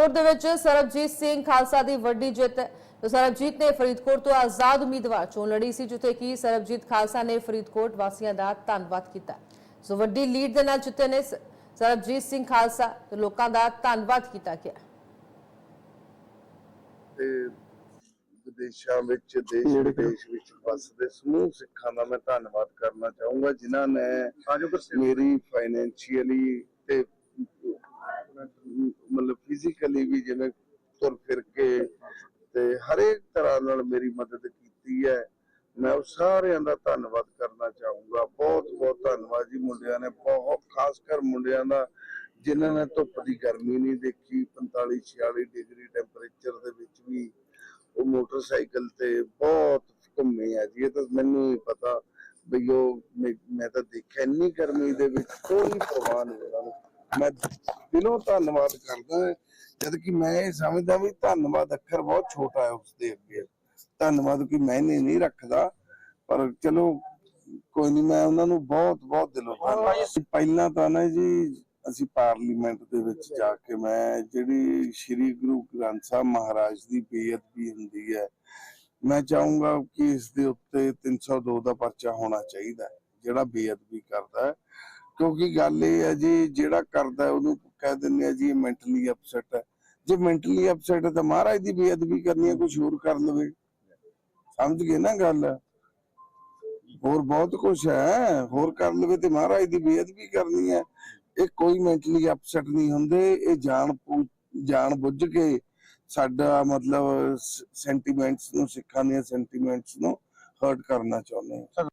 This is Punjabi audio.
ਫਰੀਦਕੋਟ ਦੇ ਵਿੱਚ ਸਰਬਜੀਤ ਸਿੰਘ ਖਾਲਸਾ ਦੀ ਵੱਡੀ ਜਿੱਤ ਹੈ ਤੇ ਸਰਬਜੀਤ ਨੇ ਫਰੀਦਕੋਟ ਤੋਂ ਆਜ਼ਾਦ ਉਮੀਦਵਾਰ ਚੋਣ ਲੜੀ ਸੀ ਜਿੱਥੇ ਕਿ ਸਰਬਜੀਤ ਖਾਲਸਾ ਨੇ ਫਰੀਦਕੋਟ ਵਾਸੀਆਂ ਦਾ ਧੰਨਵਾਦ ਕੀਤਾ। ਸੋ ਵੱਡੀ ਲੀਡ ਦੇ ਨਾਲ ਜਿੱਤੇ ਨੇ ਸਰਬਜੀਤ ਸਿੰਘ ਖਾਲਸਾ ਤੇ ਲੋਕਾਂ ਦਾ ਧੰਨਵਾਦ ਕੀਤਾ ਗਿਆ। ਤੇ ਵਿਦੇਸ਼ਾਂ ਵਿੱਚ ਦੇਸ਼ ਵਿਦੇਸ਼ ਵਿੱਚ ਵੱਸਦੇ ਸਮੂਹ ਸਿੱਖਾਂ ਦਾ ਮੈਂ ਧੰਨਵਾਦ ਕਰਨਾ ਚਾਹੂੰਗਾ ਜਿਨ੍ਹਾਂ ਨੇ ਮੇਰੀ ਫਾਈਨੈਂਸ਼ੀਅਲੀ ਤੇ ਮਤਲਬ ਫਿਜ਼ੀਕਲੀ ਵੀ ਜਿਵੇਂ ਤੁਰ ਫਿਰ ਕੇ ਤੇ ਹਰੇਕ ਤਰ੍ਹਾਂ ਨਾਲ ਮੇਰੀ ਮਦਦ ਕੀਤੀ ਹੈ। ਮੈਂ ਉਹ ਸਾਰਿਆਂ ਦਾ ਧੰਨਵਾਦ ਕਰਨਾ ਚਾਹੂੰਗਾ। ਬਹੁਤ ਬਹੁਤ ਧੰਨਵਾਦ ਜੀ ਮੁੰਡਿਆਂ ਨੇ। ਬਹੁਤ ਖਾਸ ਕਰ ਮੁੰਡਿਆਂ ਦਾ, ਜਿਨ੍ਹਾਂ ਨੇ ਧੁੱਪ ਦੀ ਗਰਮੀ ਨਹੀਂ ਦੇਖੀ 45 46 ਡਿਗਰੀ ਟੈਂਪਰੇਚਰ ਦੇ ਵਿੱਚ ਵੀ ਉਹ ਮੋਟਰਸਾਈਕਲ ਤੇ ਬਹੁਤ ਘੁੰਮੇ ਆ ਜੀ। ਇਹ ਤਾਂ ਮੈਨੂੰ ਨਹੀਂ ਪਤਾ ਵੀ ਉਹ ਮੈਂ ਮੈਂ ਤਾਂ ਦੇਖਿਆ, ਇੰਨੀ ਗਰਮੀ ਦੇ ਵਿੱਚ ਕੋਈ ਪ੍ਰਵਾਹ ਨਹੀਂ ਉਹਨਾਂ ਨੂੰ। ਮੈਂ ਦਿਲੋਂ ਧੰਨਵਾਦ ਕਰਦਾ ਜਦ ਕਿ ਮੈਂ ਇਹ ਸਮਝਦਾ ਵੀ ਧੰਨਵਾਦ ਅੱਖਰ ਬਹੁਤ ਛੋਟਾ ਹੈ ਉਸ ਦੇ ਅੱਗੇ। ਧੰਨਵਾਦ ਕੋਈ ਮੈਨੇ ਨਹੀਂ ਰੱਖਦਾ ਪਰ ਚਲੋ ਕੋਈ ਨਹੀਂ ਮੈਂ ਉਹਨਾਂ ਨੂੰ ਬਹੁਤ ਬਹੁਤ ਦਿਲੋਂ ਧੰਨਵਾਦ। ਪਹਿਲਾਂ ਤਾਂ ਨਾ ਜੀ ਅਸੀਂ ਪਾਰਲੀਮੈਂਟ ਦੇ ਵਿੱਚ ਜਾ ਕੇ ਮੈਂ ਜਿਹੜੀ ਸ੍ਰੀ ਗੁਰੂ ਗ੍ਰੰਥ ਸਾਹਿਬ ਮਹਾਰਾਜ ਦੀ ਬੇਅਦਬੀ ਹੁੰਦੀ ਹੈ ਮੈਂ ਚਾਹੂੰਗਾ ਕਿ ਇਸ ਦੇ ਉੱਤੇ 302 ਦਾ ਪਰਚਾ ਹੋਣਾ ਚਾਹੀਦਾ ਹੈ, ਜਿਹੜਾ ਬੇਅਦਬੀ ਕਰਦਾ ਹੈ। ਕਿਉਂਕਿ ਗੱਲ ਇਹ ਹੈ ਜੀ, ਜਿਹੜਾ ਕਰਦਾ ਉਹਨੂੰ ਕਹਿ ਦਿੰਦੇ ਆ ਜੀ, ਇਹ ਮੈਂਟਲੀ ਅਪਸੈਟ ਹੈ। ਜੇ ਮੈਂਟਲੀ ਅਪਸੈਟ ਹੈ ਤਾਂ ਮਹਾਰਾਜ ਦੀ ਬੇਅਦਬੀ ਕਰਨੀ ਹੈ ਕੁਝ ਹੋਰ ਕਰ ਲਵੇ ਸਮਝ ਗਏ ਨਾ ਗੱਲ? ਹੋਰ ਬਹੁਤ ਕੁਝ ਹੈ। ਹੋਰ ਕਰ ਲਵੇ ਤੇ ਮਹਾਰਾਜ ਦੀ ਬੇਅਦਬੀ ਕਰਨੀ ਹੈ। ਇਹ ਕੋਈ ਮੈਂਟਲੀ ਅਪਸੈਟ ਨਹੀਂ ਹੁੰਦੇ। ਇਹ ਜਾਣ ਜਾਣ ਬੁੱਝ ਕੇ ਸਾਡਾ ਮਤਲਬ ਸੈਂਟੀਮੈਂਟਸ ਨੂੰ, ਸਿੱਖਾਂ ਦੀਆਂ ਸੈਂਟੀਮੈਂਟਸ ਨੂੰ ਹਰਟ ਕਰਨਾ ਚਾਹੁੰਦੇ ਆ।